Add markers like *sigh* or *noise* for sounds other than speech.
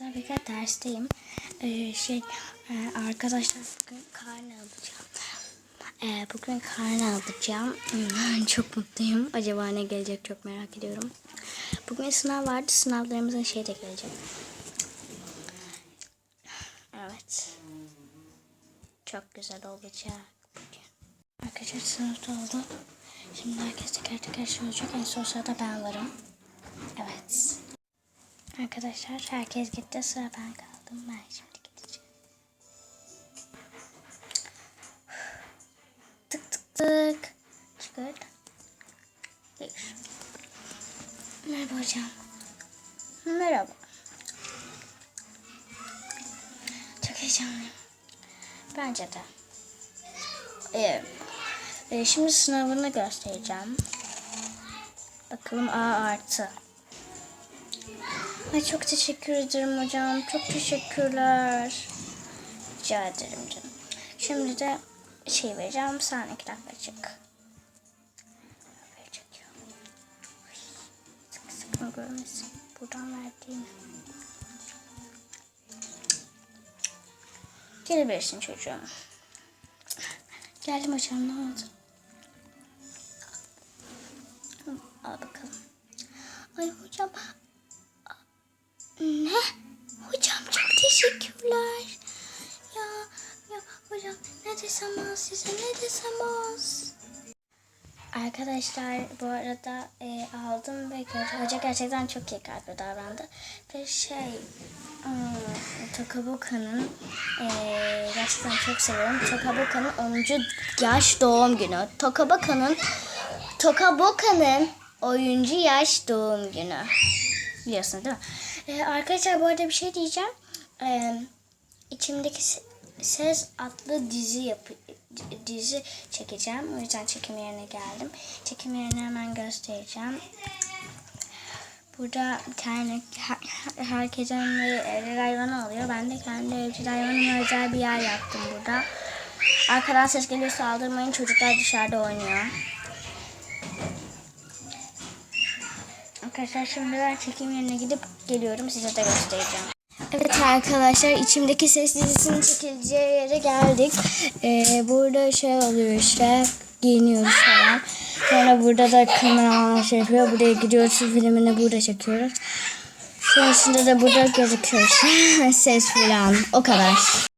Kere dersteyim. Ee, şey e, arkadaşlar bugün karne alacağım. Ee, bugün karne alacağım. Hmm, *laughs* çok mutluyum. Acaba ne gelecek çok merak ediyorum. Bugün sınav vardı. Sınavlarımızın şey de gelecek. Evet. Çok güzel olacak bugün. Arkadaşlar sınıfta oldu. Şimdi herkes teker teker şey olacak. En son sırada ben varım. Evet. Arkadaşlar herkes gitti sıra ben kaldım. Ben şimdi gideceğim. Tık tık tık. Çıkır. Gir. Merhaba hocam. Merhaba. Çok heyecanlıyım. Bence de. Ee, e, şimdi sınavını göstereceğim. Bakalım A artı. Ay çok teşekkür ederim hocam. Çok teşekkürler. Rica ederim canım. Şimdi de şey vereceğim. Sen çık. Böyle çekiyorum. Ay, Sıkı sıkı görmesin. Buradan verdiğim. Gelebilirsin çocuğum. Geldim hocam ne oldu? Al bakalım. Ay hocam desem az size ne desem az. Arkadaşlar bu arada e, aldım ve gör- hoca gerçekten çok iyi kalpli davrandı. Ve şey Tokabuka'nın e, gerçekten çok seviyorum. Tokabuka'nın 10. yaş doğum günü. Tokabuka'nın Tokabuka'nın 10. yaş doğum günü. Biliyorsunuz değil mi? Ee, arkadaşlar bu arada bir şey diyeceğim. Ee, içimdeki ses adlı dizi yap dizi çekeceğim. O yüzden çekim yerine geldim. Çekim yerini hemen göstereceğim. Burada bir tane her, herkesin evcil hayvanı oluyor. Ben de kendi evcil hayvanıma özel bir yer yaptım burada. Arkadan ses geliyorsa aldırmayın. Çocuklar dışarıda oynuyor. Arkadaşlar şimdi ben çekim yerine gidip geliyorum. Size de göstereceğim. Evet arkadaşlar içimdeki ses dizisinin çekileceği yere geldik. Ee, burada şey oluyor işte giyiniyoruz falan. Sonra burada da kameraman şey yapıyor. Buraya gidiyoruz filmini burada çekiyoruz. Sonrasında da burada gözüküyor. *laughs* ses falan o kadar.